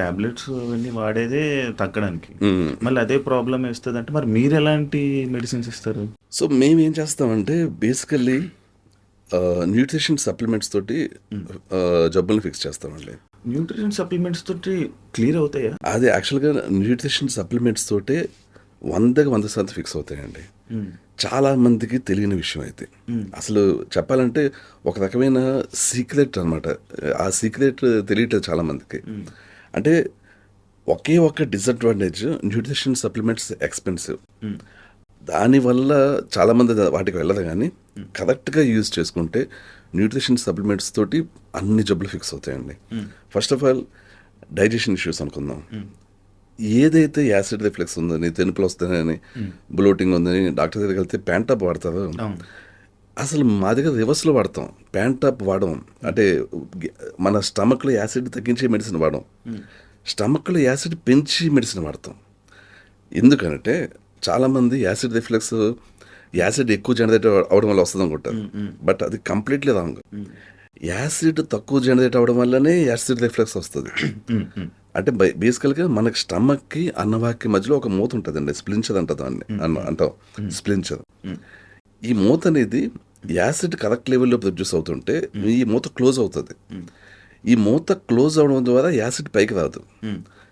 Tablets అవన్నీ వాడేదే తగ్గడానికి. మళ్ళీ అదే ప్రాబ్లం వేస్తుంది అంటే మరి మీరు ఎలాంటి మెడిసిన్స్ ఇస్తారు? సో మేము ఏం చేస్తామంటే బేసికల్లీ న్యూట్రిషన్ సప్లిమెంట్స్ తోటి జబ్బుల్ని ఫిక్స్ చేస్తామండి. న్యూట్రిషన్ సప్లిమెంట్స్ తోటి క్లియర్ అవుతాయా? అది యాక్చువల్గా న్యూట్రిషన్ సప్లిమెంట్స్ తోటే వందకి వంద శాతం ఫిక్స్ అవుతాయండి. చాలా మందికి తెలియని విషయం అయితే. అసలు చెప్పాలంటే ఒక రకమైన సీక్రెట్ అన్నమాట. ఆ సీక్రెట్ తెలియట్లేదు చాలా మందికి అంటే ఒకే ఒక డిసడ్వాంటేజ్ న్యూట్రిషన్ సప్లిమెంట్స్ ఎక్స్పెన్సివ్ దానివల్ల చాలామంది వాటికి వెళ్ళదు కానీ కరెక్ట్గా యూజ్ చేసుకుంటే న్యూట్రిషన్ సప్లిమెంట్స్ తోటి అన్ని జబ్బులు ఫిక్స్ అవుతాయండి. First of all digestion issues అనుకుందాం. ఏదైతే యాసిడ్ రిఫ్లెక్స్ ఉందని తెనుపులు వస్తాయని బ్లోటింగ్ ఉందని డాక్టర్ దగ్గరికి వెళ్తే ప్యాంటాప్ వాడతారు. అసలు మా దగ్గర రివర్స్లో వాడతాం. ప్యాంటాప్ వాడడం అంటే మన స్టమక్లో యాసిడ్ తగ్గించే మెడిసిన్ వాడడం స్టమక్లో యాసిడ్ పెంచి మెడిసిన్ వాడతాం. ఎందుకంటే చాలామంది యాసిడ్ రిఫ్లెక్స్ యాసిడ్ ఎక్కువ జనరేట్ అవడం వల్ల వస్తుంది అనుకుంటారు. బట్ అది కంప్లీట్లీ రాంగ్. యాసిడ్ తక్కువ జనరేట్ అవడం వల్లనే యాసిడ్ రిఫ్లెక్స్ వస్తుంది. అంటే బై- బేసికల్గా మనకి స్టమక్కి అన్నవాకి మధ్యలో ఒక మూత ఉంటుందండి. స్ప్లించర్ అంట. దాన్ని అంటాం స్ప్లించర్ ఈ మూత అనేది యాసిడ్ కరెక్ట్ లెవెల్లో ప్రొడ్యూస్ అవుతుంటే ఈ మూత క్లోజ్ అవుతుంది. ఈ మూత క్లోజ్ అవడం ద్వారా యాసిడ్ పైకి రాదు.